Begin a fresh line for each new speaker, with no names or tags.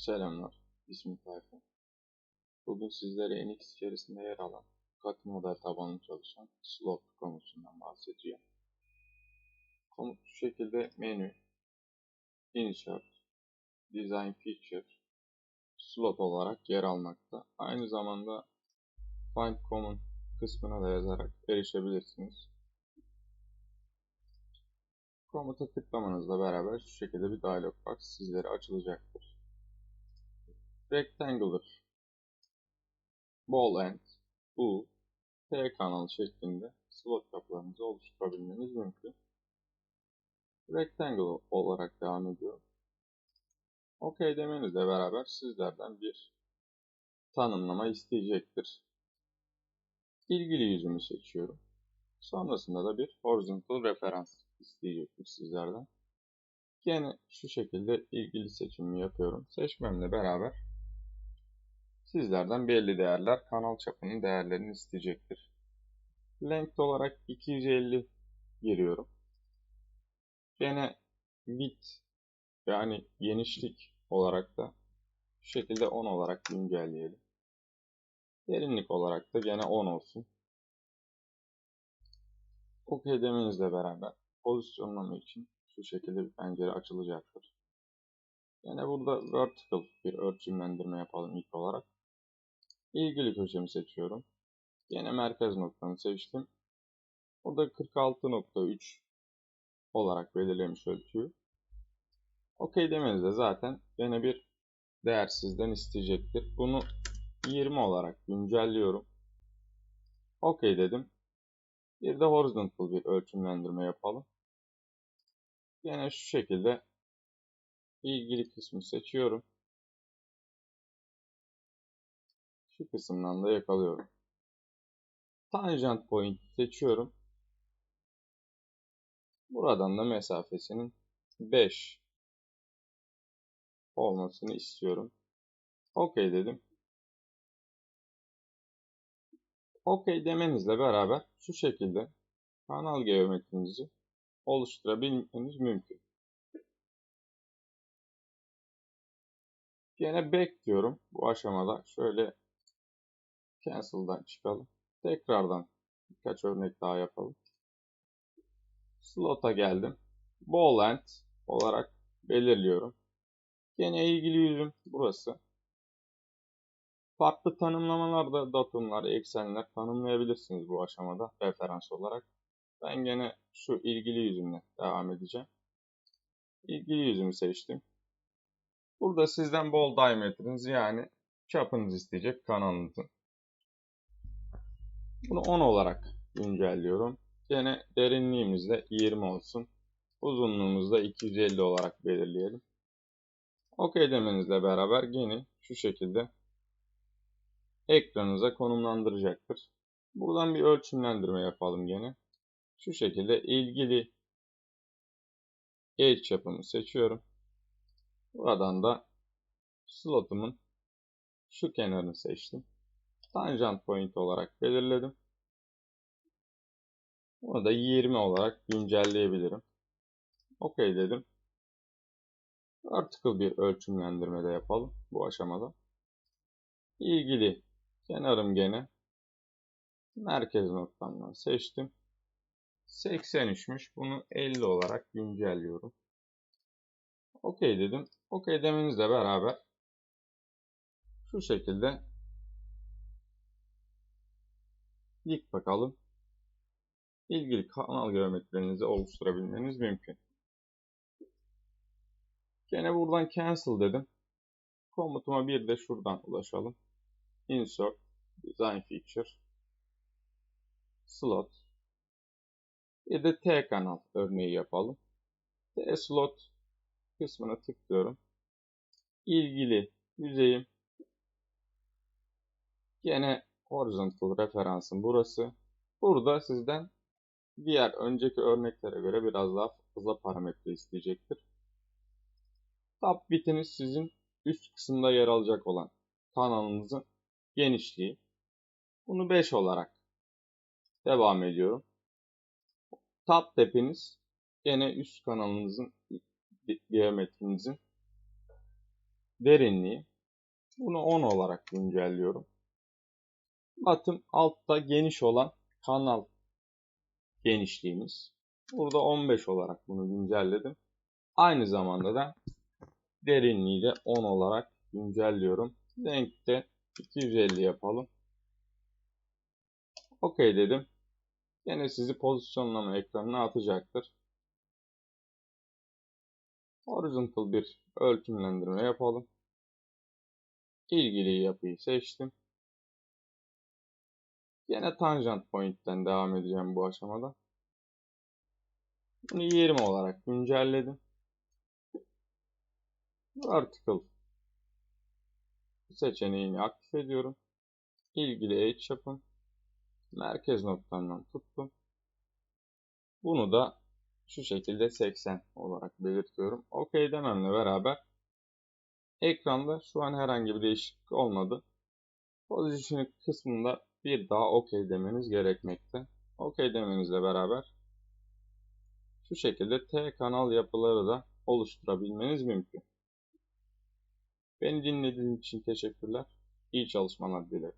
Selamlar, ismim Tayfun. Bugün sizlere NX içerisinde yer alan katı model tabanlı çalışan slot komutundan bahsedeceğim. Komut şu şekilde menü, insert, design feature, slot olarak yer almakta. Aynı zamanda find common kısmına da yazarak erişebilirsiniz. Komuta tıklamanızla beraber şu şekilde bir dialog box sizlere açılacaktır. Rectangular, Ball End, U, T kanal şeklinde slot kapılarınızı oluşturabilmeniz mümkün. Rectangle olarak devam ediyor. OK demenizle beraber sizlerden bir tanımlama isteyecektir. İlgili yüzümü seçiyorum. Sonrasında da bir horizontal referans isteyecektir sizlerden. Yine şu şekilde ilgili seçimimi yapıyorum. Seçmemle beraber sizlerden belli değerler kanal çapının değerlerini isteyecektir. Length olarak 250 giriyorum. Gene width yani genişlik olarak da şu şekilde 10 olarak güncelleyelim. Derinlik olarak da gene 10 olsun. OK demenizle beraber pozisyonlama için şu şekilde bir pencere açılacaktır. Yine burada vertical bir ölçümlendirme yapalım ilk olarak. İlgili köşemi seçiyorum. Yine merkez noktamı seçtim. Burada 46.3 olarak belirlemiş ölçüyü. OK demenizde zaten yine bir değer sizden isteyecektir. Bunu 20 olarak güncelliyorum. OK dedim. Bir de horizontal bir ölçümlendirme yapalım. Yine şu şekilde ilgili kısmı seçiyorum. Şu kısımdan da yakalıyorum. Tangent point seçiyorum. Buradan da mesafesinin 5 olmasını istiyorum. OK dedim. OK demenizle beraber şu şekilde kanal geometrinizi oluşturabilmeniz mümkün. Yine back diyorum bu aşamada. Şöyle cancel'dan çıkalım. Tekrardan birkaç örnek daha yapalım. Slot'a geldim. Ball end olarak belirliyorum. Yine ilgili yüzüm burası. Farklı tanımlamalarda datumlar, eksenler tanımlayabilirsiniz bu aşamada referans olarak. Ben gene şu ilgili yüzümle devam edeceğim. İlgili yüzümü seçtim. Burada sizden bol diametriniz yani çapınız isteyecek kanalınızın. Bunu 10 olarak güncelliyorum. Yine derinliğimiz de 20 olsun. Uzunluğumuzu da 250 olarak belirleyelim. OK demenizle beraber yine şu şekilde ekranınıza konumlandıracaktır. Buradan bir ölçümlendirme yapalım gene. Şu şekilde ilgili edge çapımı seçiyorum. Buradan da slotumun şu kenarını seçtim. Tangent point olarak belirledim. Bunu da 20 olarak güncelleyebilirim. OK dedim. Vertical bir ölçümlendirme de yapalım bu aşamada. İlgili kenarım gene merkez noktamdan seçtim. 83'müş. Bunu 50 olarak güncelliyorum. OK dedim. OK demenizle beraber şu şekilde dik bakalım. İlgili kanal geometrilerinizi oluşturabilmeniz mümkün. Gene buradan cancel dedim. Komutuma bir de şuradan ulaşalım. Insert, Design Feature, Slot. Bir de T kanal örneği yapalım. T slot kısmına tıklıyorum. İlgili yüzeyim. Yine horizontal referansım burası. Burada sizden diğer önceki örneklere göre biraz daha fazla parametre isteyecektir. Top bitiniz sizin üst kısımda yer alacak olan kanalınızın genişliği. Bunu 5 olarak devam ediyorum. Top tepiniz yine üst kanalınızın geometrinizin derinliği. Bunu 10 olarak güncelliyorum. Batım altta geniş olan kanal genişliğimiz. Burada 15 olarak bunu güncelledim. Aynı zamanda da derinliği de 10 olarak güncelliyorum. Renkte 250 yapalım. OK dedim. Yine sizi pozisyonlama ekranına atacaktır. Horizontal bir ölçümlendirme yapalım. İlgili yapıyı seçtim. Yine tangent point'ten devam edeceğim bu aşamada. Bunu 20 olarak güncelledim. Vertical seçeneğini aktif ediyorum. İlgili H yapın. Merkez noktamdan tuttum. Bunu da şu şekilde 80 olarak belirtiyorum. OK dememle beraber ekranda şu an herhangi bir değişiklik olmadı. Positioning kısmında bir daha OK demeniz gerekmekte. OK demenizle beraber şu şekilde T kanal yapıları da oluşturabilmeniz mümkün. Beni dinlediğiniz için teşekkürler. İyi çalışmalar dilerim.